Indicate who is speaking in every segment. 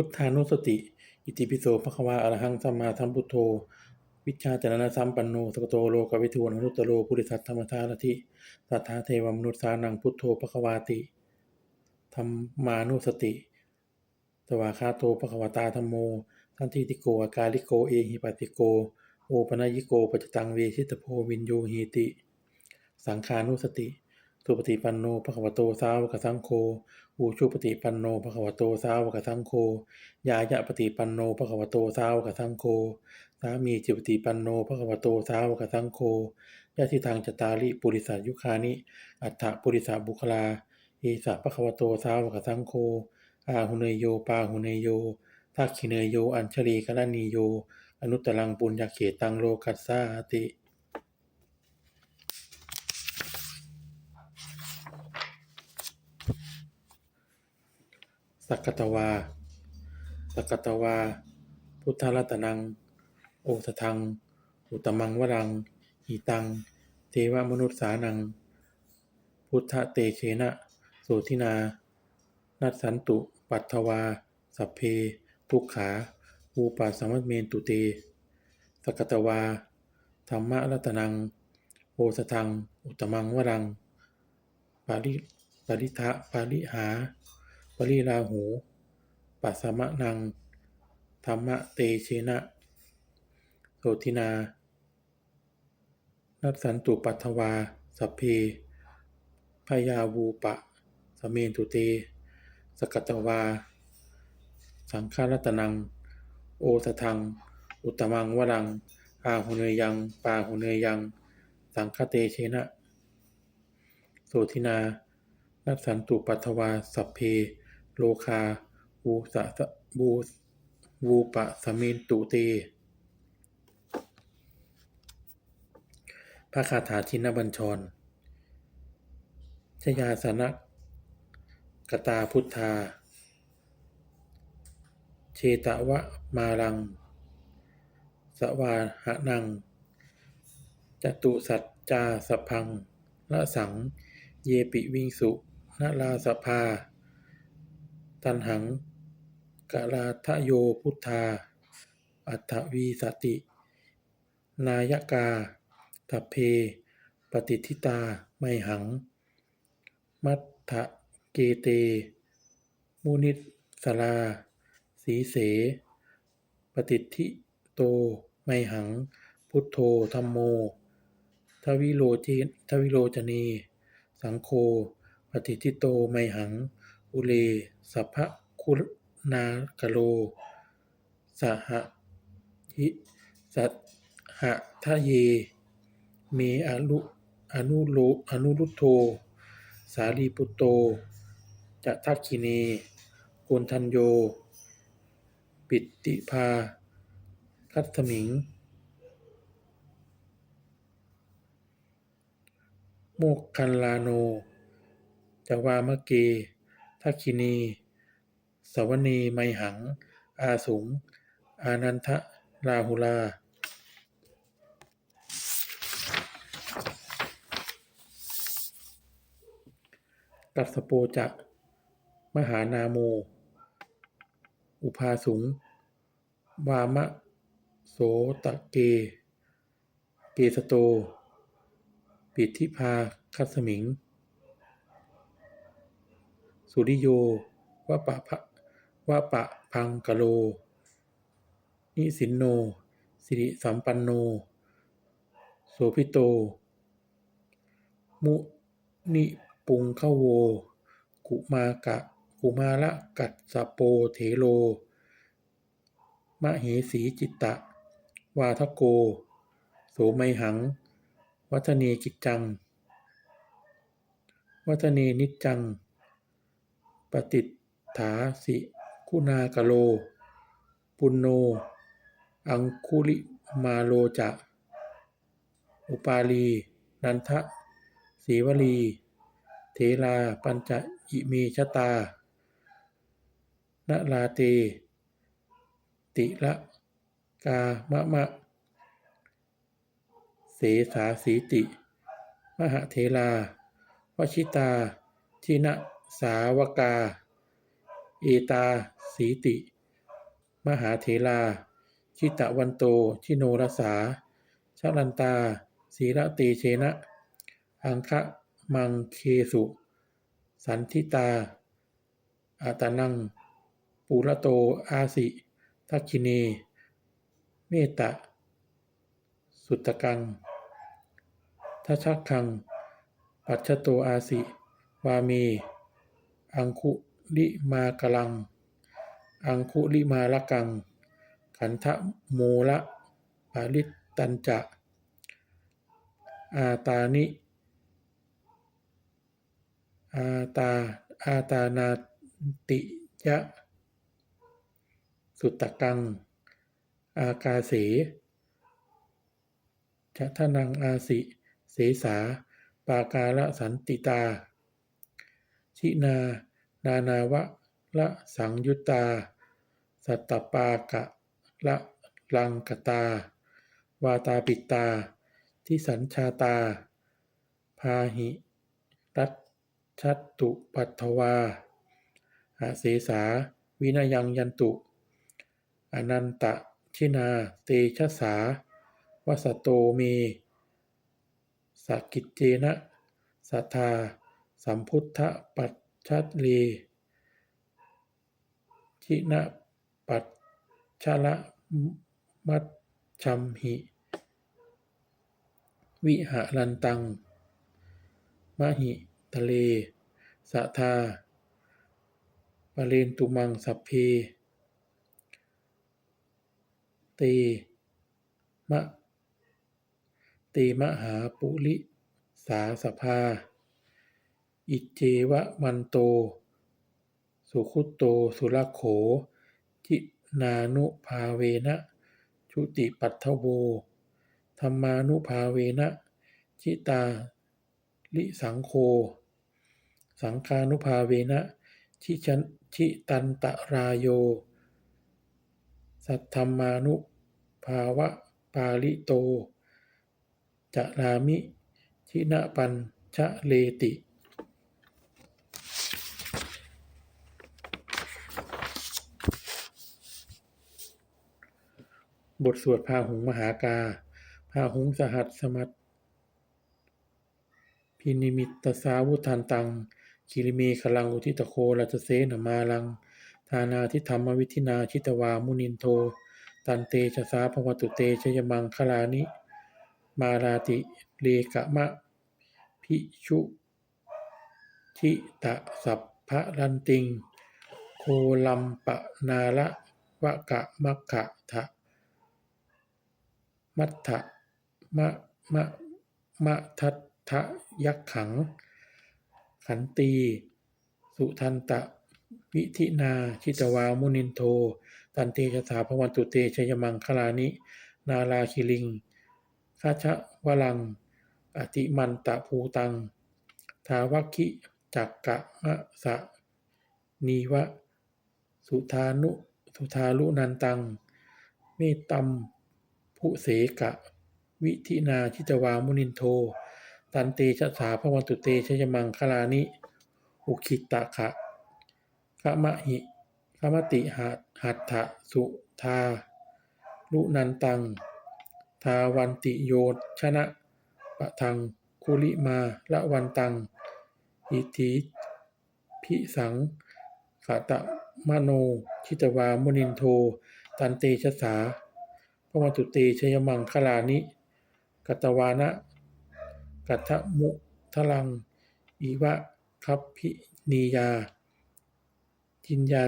Speaker 1: พุทธานุสติ อิติปิโสภควาอรหังสัมมาสัมพุทโธ วิชาจารณสัมปันโนสกโตโลกวิทูอนุตตโรปุริสัทธรรมทารติสัทธาเทวมนุษย์สานังพุทโธภควาติธรรมานุสติสวาคาโตภควตาธรรมโมสันติติโกอากาลิโกเอหิปัสติโก โอปนยิโกปัจจตังเวชิตโพวินโยหีติ สังขานุสติ สุปฏิปันโนภควโตสาวกสังโฆอูชุปฏิปันโนภควโตสาวกสังโฆยายะปฏิปันโนภควโตสาวกสังโฆสามีจิปฏิปันโนภควโตสาวกสังโฆยะทิทางจตาริปุริสัยุคานิ อัฏฐปุริสาบุคลาเอสะภควโตสาวกสังโฆอาหุเนโยปาหุเนโยทักขิเนโย อัญชลีกรณีโย อนุตตรังปุญญาเขตังโลกัสสาติ สักกตวา สักกตวา พุทธรัตนัง โอสทัง อุตมังวรังหิตัง เทวมนุษย์สานัง พุทธเตเชนะ โสทินา นัสสันตุ ปัตถวา สัพเพ ทุกขาอูปาสมัตเมนตุเต สักตวา ธรรมรัตนัง โอสทัง อุตมังวรัง ปาริปาริทะปาริหา ปริราหู ปัสสมะนัง ธรรมะเตเชนะ โสทินา นัสสันตุปัทถวา สัพเพพยาวูปะ สเมนตุเต สกัตวา สังฆรัตนัง โอสทัง อุตมังวรัง อาหุเนยัง ปาหุเนยัง สังฆเตเชนะ โสทินานัสสันตุปัทถวา สัพเพ โลคาวูสะสะบูวูปะสเมนตุเตพระคาถาชินบัญชร ชยาสนะกตาพุทธา เชตวะมารัง สวาหะนัง จตุสัจจาสพังละสัง เยปิวิงสุนาลาสภา ตันหังกาลาทะโยพุทธา อัฏฐวีสติ นายกาทัพเพ ปฏิทิตาไมหัง มัทธะเกเต มุนิสลา สีเส ปฏิทิโตไมหัง พุทโธธรรมโม ทวิโลเจทวิโลจเนสังโฆปฏิทิโตไมหัง อุเล สัพพคุณากโล สหหิสัหะทะเย เมอนุอนุโลอนุรุโธสาลีปุตโตจะทักขิเนโกนทันโย ปิติภา คัตมิง โมกคันลาโนจวามะเก ทักขินี สวเนไมหัง อาสุง อานันทะราหุลากัสสโปจะ มหานาโม อุภาสุง วามะ โสตะเก เกสโต ปิทธิภาคัสมิง สุริโยวปะพะวปะพังกะโล นิสินโน สิริสัมปันโน โสพิโต มุนิปุงเข้าโว กุมากะ กุมาละกัสสโปเถโล มะเหสีจิตตะ วาทโก โสไมหัง วัฒเนจิจัง วัฒเนนิจจัง ปฏิฐาสิคุณากโล ปุณโน อังคุลิมาโลจะ อุปาลี นันทะสีวลี เทลาปัญจอิเมชตานลาเต ติละกามะมะ เสสาสีติ มหาเทลาวชิตา ทินะ สาวกา เอตา สีติ มหาเถราชิตวันโต ชิโนรสาชลันตา ศีระเตเชนะ อังคะมังเคสุ สันทิตา อาตานังปุระโต อาสิ ทักคิเนเมตตะ สุตกังทัชักคัง ปัจฉโตอาสิ วาเม อังคุลิมากลัง อังคุลิมาละกัง ขันธโมละปาริตตัญจะ อาตานิ อาตา อาตานาติยะ สุตตกัง อากาเสจะทนังอาสิ เสสา ปากาละสันติตา ชินา นานาวะละสังยุตตา สัตตปากะละลังกตา วาตาปิตา ทิสัญชาตา พาหิรัตชัตตุปัทวาอาเสสา วินายังยันตุ อนันตะชินา เตชะสาวสโตเมสกิจเจนะสัทธา สัมพุทธปัจชัตเลชินะปัจชะละมัจฉัมหิ วิหารันตัง มหิทะเลสะทาปะเรนตุมังสัพเพเตมะเตมหาปุริสาสภา อิเจวะมันโต สุขุตโต สุรโขทินานุภาเวนะ ชุติปัทถโวธัมมานุภาเวนะชิตาลิสังโฆสังฆานุภาเวนะชิชันชิตันตรายโย สัทธัมมานุภาวะปาลิโต จะรามิ ชินะปัญชะเลติ ทสวดพาหุงมหากา พาหุงสหัสสมัตพินิมิตสาวุทันตังคิริเมคลังอุทิตโครัจเสนมาลัง ทานาทิธรรมวิธินาชิตวามุนินโท ตันเตชะสาภวตุเตชยมังคลานิ มาราติเลกะมะ พิชุทิตะสัพพะรันติง โคลัมปะนาละวะกะมัคคะทะ มัทธะมะมะมะทัตทะยักขัง ขันตี สุทันตะ วิธินา ชิตวามุนินโท ตันเตชะสาภวันตุเตชยมังคลานิ นาราคิลิงคาชะวลัง อติมันตะภูตัง ทาวัคิจักกะมะสะ นีวะ สุทานุ สุทาลุนันตัง เมตตัม ภุเสกะ วิธินาชิตวามุนินโท ตันเตชะสาภวันตุเตชยมังคลานิ อุคิตะขะขะมะหิขมติหัตหัตถะสุทาลุนันตัง ทาวันติโยชนะปะทังคุลิมาละวันตัง อิทิพิสังขตะมโน ชิตวามุนินโท ตันเตชะสา พระวัตุเตชยมังคลานิ กัตวานะ กัตมุทลัง อีวะคัพพินียา จินยา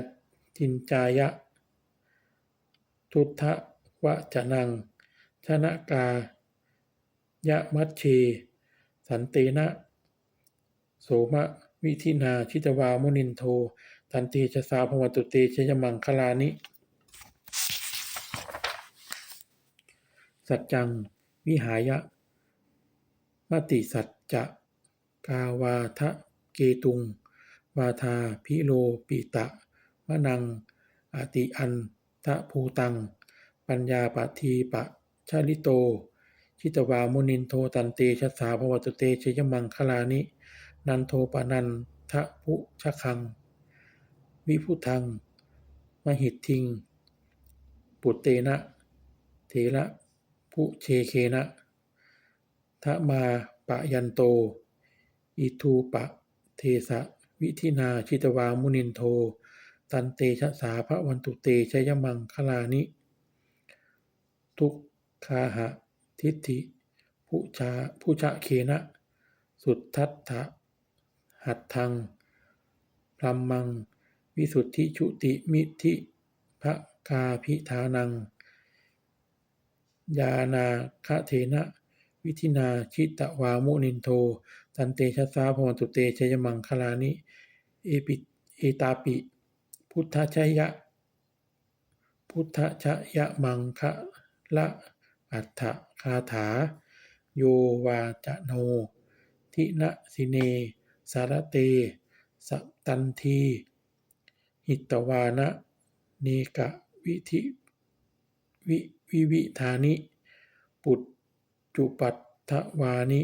Speaker 1: จินจายะ ทุทธวะจนัง ชนะกา ยะมัชเช สันเตนะ โสมะวิธินา ชิตวามุนินโท ตันเตชะสาภวัตุเตชยมังคลานิ สัจจัง วิหายะ มติสัจจะกาวาทะเกตุง วาทาพิโลปิตะมะนัง อติอันทะภูตัง ปัญญาปทีปะชาลิโต ชิตวามุนินโทตันเตชะสาภวตุเตชยมังคลานิ นันโทปนันทะพุชะคัง วิพุทัง มหิตทิง ปุตเตนะ เทระ ผู้เชเคนะทะมาปะยันโต อิทูปะเทสะวิธินาชิตวามุนินโท ตันเตชะสาพระวันตุเตชยมังคลานิ ทุกคาหะทิฏฐิผู้ชาผู้ชะเคนะ สุทัตถะหัตถังพรัมมัง วิสุทธิชุติมิธิพระกาพิธานัง ยานาคะเทนะวิธินาชิตวามุนินโท ตันเตชะสาพวันตุเตชยมังคลานิ เอปิเอตาปิ พุทธชยะ พุทธชยะมังคะละอัฏฐคาถา โยวาจโน ทินะสิเน สารเตสตันที หิตวานะเนกะวิธิวิ วิวิธานิ ปุจจุปัตถวานิ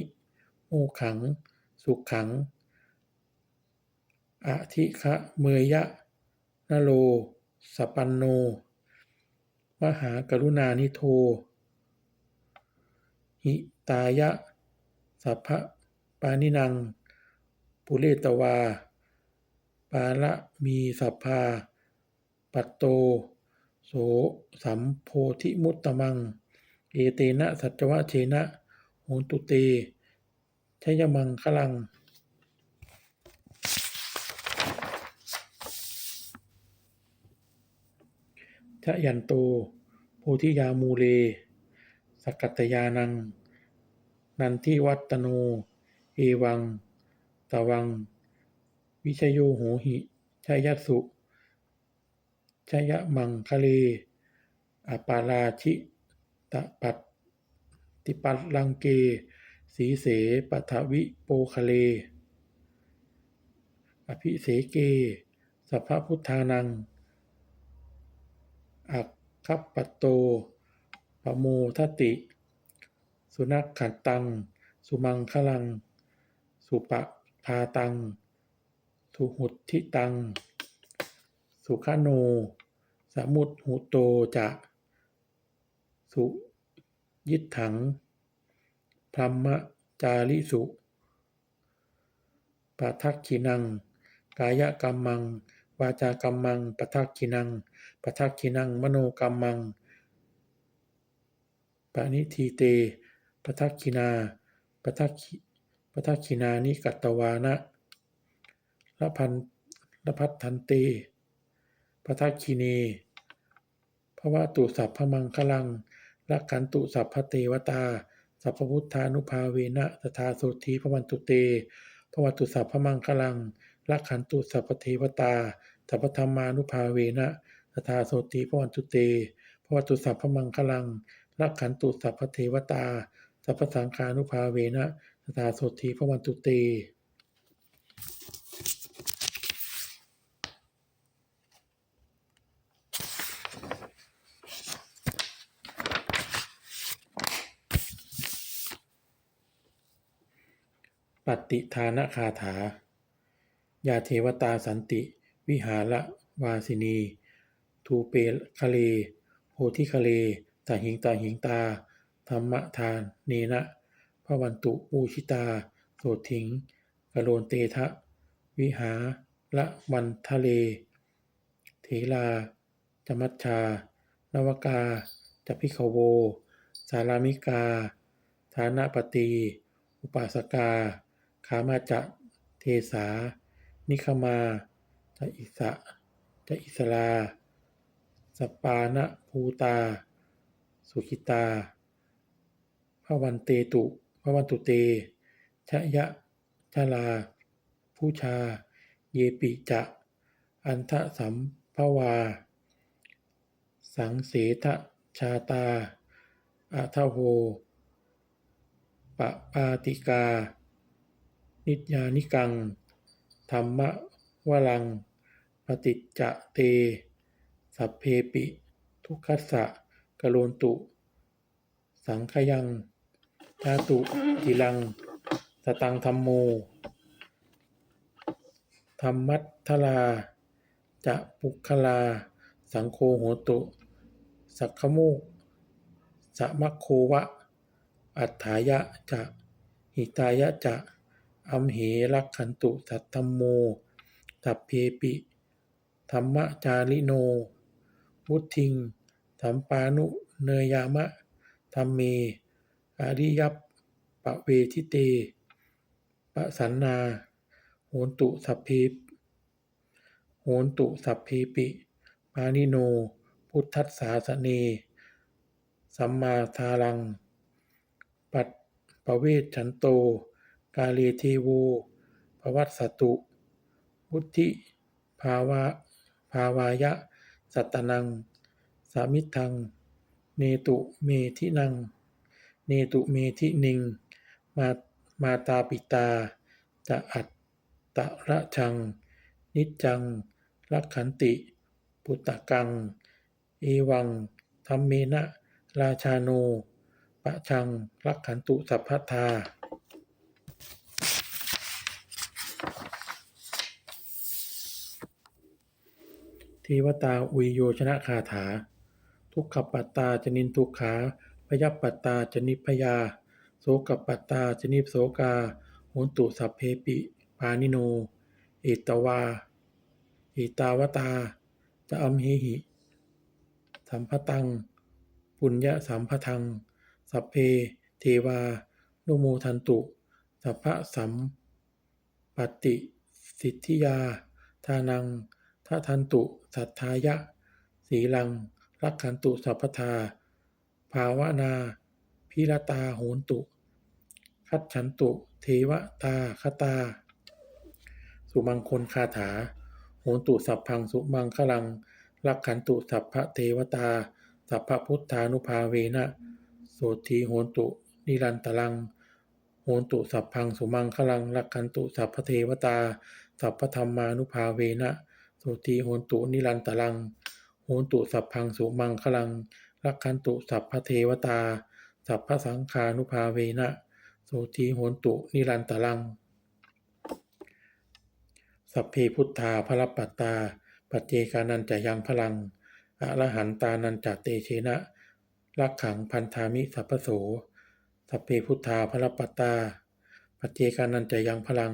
Speaker 1: โมขัง สุขขัง อธิคะเมยะนโรสปันโน มหากรุณานิโท หิตายะ สัพพะปานินัง ปุเรตวา ปาละมีสัพพา ปัตโต โสสัมโพธิมุตตมัง เอเตนะสัจวะเชนะโหตุเตชยมังคลัง ชยันโตโพธิยามูเล สกัตตยานัง นันทิวัตโน เอวัง ตวัง วิชโยโหหิชยัสสุ ชยมังคะเลอปาราชิตะปัตติปัตลังเก สีเสปัทวิโปคะเล อภิเสเก สัพพพุทธานัง อักคัปปโตปโมทติ สุนักขันตัง สุมังคลัง สุปะพาตังสุหุตทิตัง สุขโน สมุตหุโตจะ สุยิตถัง พรหมจาริสุปะทักขินัง กายกรรมัง วาจากรรมังปะทักขินังปะทักขินัง มโนกรรมังปณิทีเตปะทักขินาปะทักขิปะทักขินานิกัตตวานะละพันละพัฒทันเต ปะทักขิเนภวตุสัพพมังคลังละกันตุสัพพเทวตา สัพพพุทธานุภาเวนะตถาโสธีพระวันตุเตพระวัตุสัพพมังคลังละขันตุสัพพเทวตา สัพพธรรมานุภาเวนะตถาโสธีพระวันตุเตพระวัตุสัพพมังคลังละขันตุสัพพเทวตา สัพพสังฆานุภาเวนะตถาโสธีพระวันตุเต ปฏิทานคาถา ยาเทวตาสันติ วิหารวาสินี ทูเปคะเลโพธิคะเลตาหิงตาหิงตา ธรรมทาน เนนะพระวันตุปูชิตา โสถิงกโลนเตทะ วิหาละวันทะเลเถลา จมัชชา นวกาจพิขโว สารามิกา ฐานะปตี อุปาสกา ขามาจะ เทสา นิคมา จะอิสะ จะอิสลา สปานะภูตา สุขิตาพระวันเตตุพระวันตุเต ชะยะชลา ผู้ชา เยปิจะ อันทะสัมภวา สังเสทะชาตาอาทะโหปะปาติกา นิจญานิกัง ธรรมวลังปฏิจจะเต สัพเพปิ ทุกขัสสะกโลนตุ สังขยังธาตุกิลัง สตังธรรมโม ธรรมัททลา จะปุคลา สังโฆโหตุ สักขโมกสะมะโควะ อัฏฐายะจะหิตายะจะ อัมเหรักขันตุสัตธรรมโมสัพเพปิ ธรรมจาริโนวุทิงสัมปานุเนยามะธรรมเม อริยัปปะเวทิเต ปะสันนาโหนตุสัพเพโหนตุสัพเพปิ ปานิโน พุทธัสสาสเน สัมมาทารัง ปัตปเวชฉันโต กาเลเทโวภวัตสตุวุธิภาวะภาวายะ สัตตนัง สามิทัง เนตุเมทินัง เนตุเมทินิง มามาตาปิตา จะอัตตะระชัง นิจัง รักขันติ ปุตตะกัง เอวังธัมเมนะ ราชาโนปะชัง รักขันตุสัพพทา เทวตาอุยโยชนะคาถา ทุกขปัตตาจนินทุกขาพยปัตตาจนิพยา โสกปัตตาจนิโสกาโหนตุสัพเพปิปานิโนเอตวาเอตาวตาจะอัมเหหิ สัมภตัง ปุญญสัมภทัง สัพเพ เทวา นุโมทันตุ สัพพะสัมปติ สิทธิยา ทานัง ทะทันตุสัทธายะ สีลัง รักขันตุสัพพทา ภาวนาพิรตาโหนตุ คัจฉันตุ เทวตาคตา สุมังคลคาถา โหนตุสัพพังสุมังคลัง รักขันตุสัพพะเทวตา สัพพพุทธานุภาเวนะโสทีโหนตุนิรันตรังโหนตุสัพพังสุมังคลังรักขันตุสัพพเทวตา สัพพธรรมานุภาเวนะ โสทีโหนตุนิรันตรังโหนตุสัพพังสุมังคลังรักขันตุสัพพเทวตา สัพพะสังฆานุภาเวนะโสทีโหนตุนิรันตรัง สัพเพพุทธาพระปัตตา ปัจเจกานันจะยังพลังอรหันตานันจะเตเชนะรักขังพันธามิสัพพโส สัพเพพุทธาพระปัตตา ปัจเจกานันจะยังพลัง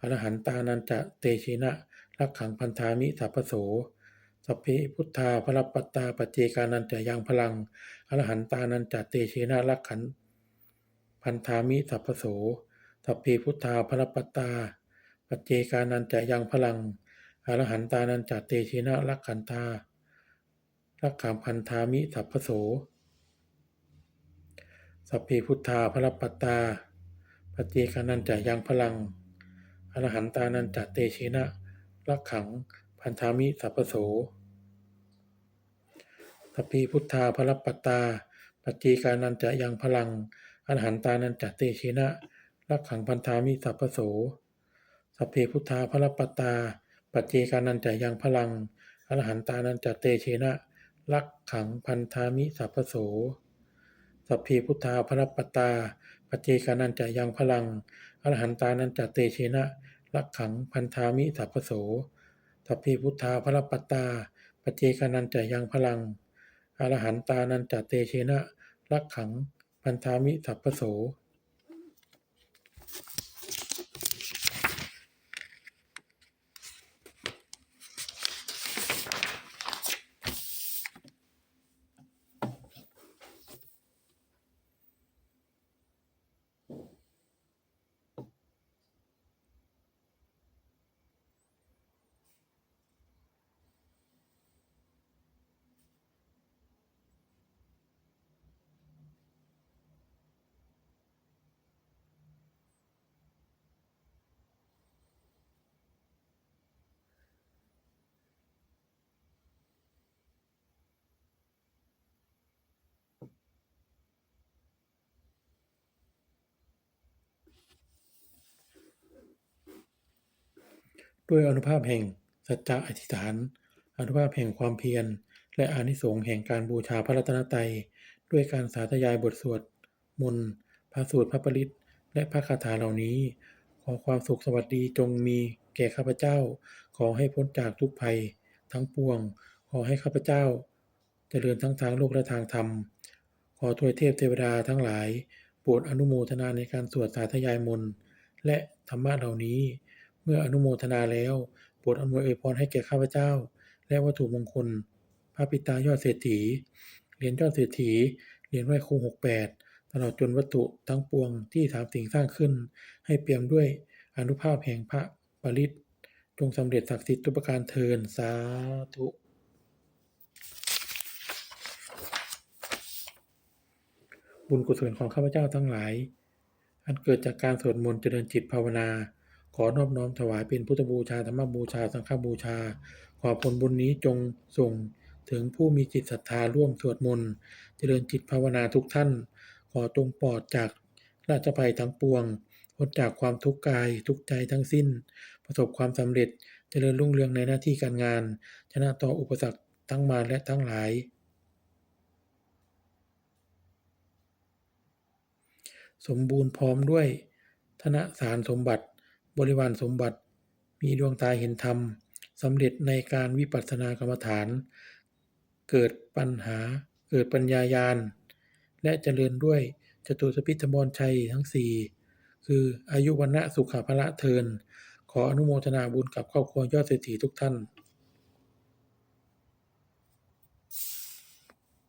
Speaker 1: อรหันตานันจะเตเชนะ รักขังพันธามิสัพพโสสัพเพพุทธาพระปัตตาปเจกานันจะยังพลังอรหันตานันจะเตเชนะรักขันพันธามิสัพพโสสัพเพพุทธาพระปัตตาปเจกานันจะยังพลังอรหันตานันจะเตเชนะรักขันธารักขังพันธามิสัพพโสสัพเพพุทธาพระปัตตาปเจกานันจะยังพลังอรหันตานันจะเตเชนะ รักขัง พันธามิสัพพโสสัพเพพุทธาพรปตา ปัจเจการนันจะยังพลังอรหันตานันจะเตเชนะรักขังพันธามิสัพพโสสัพเพพุทธาพรปตาปัจเจการนันจะยังพลังอรหันตานันจะเตเชนะรักขังพันธามิสัพพโสสัพเพพุทธาพรปตาปัจเจการนันจะยังพลังอรหันตานันจะเตเชนะ รักขังพันธามิสัพโสสัพเพพุทธาพระปัตตาปเจกานันจะยังพลังอรหันตานันจะเตเชนะรักขังพันธามิสัพพโส ด้วยอนุภาพแห่งสัจจะอธิษฐาน อนุภาพแห่งความเพียร และอานิสงส์แห่งการบูชาพระรัตนตรัย ด้วยการสาธยายบทสวดมนต์พระสูตรพระปริตและพระคาถาเหล่านี้ ขอความสุขสวัสดีจงมีแก่ข้าพเจ้า ขอให้พ้นจากทุกภัย ทั้งปวง ขอให้ข้าพเจ้าเจริญทั้งทางโลกและทางธรรม ขอทวยเทพเทวดาทั้งหลายโปรดอนุโมทนาในการสวดสาธยายมนต์และธรรมะเหล่านี้ มื่ออนุโมทนาแล้วโปรดอำนวยอวยพรให้แก่ข้าพเจ้า และวัตถุมงคล พระปิตายอดเศรษฐี เหรียญยอดเศรษฐี เหรียญไหว้ครูหกแปดตลอดจนวัตถุทั้งปวงที่ถามสิ่งสร้างขึ้น ให้เปี่ยมด้วยอนุภาพแห่งพระปริตจงสำเร็จศักดิ์สิทธิ์ทุกประการเทินสาธุบุญกุศลของข้าพเจ้าทั้งหลาย อันเกิดจากการสวดมนต์เจริญจิตภาวนา ขอนอบน้อมถวายเป็นพุทธบูชาธรรมบูชาสังฆบูชา ขอผลบุญนี้จงส่งถึงผู้มีจิตศรัทธาร่วมสวดมนต์เจริญจิตภาวนาทุกท่าน ขอจงปลอดจากราชภัยทั้งปวงพ้นจากความทุกข์กายทุกใจทั้งสิ้น ประสบความสำเร็จเจริญรุ่งเรืองในหน้าที่การงาน ชนะต่ออุปสรรคทั้งมาและทั้งหลาย สมบูรณ์พร้อมด้วยธนสารสมบัติ บริวารสมบัติ มีดวงตาเห็นธรรมสำเร็จในการวิปัสสนากรรมฐาน เกิดปัญหาเกิดปัญญายาณ และเจริญด้วยจตุสพิธมรชัยทั้งสี่คืออายุวันณะสุขภละเทิน ขออนุโมทนาบุญกับครอบครัวยอดเศรษฐีทุกท่าน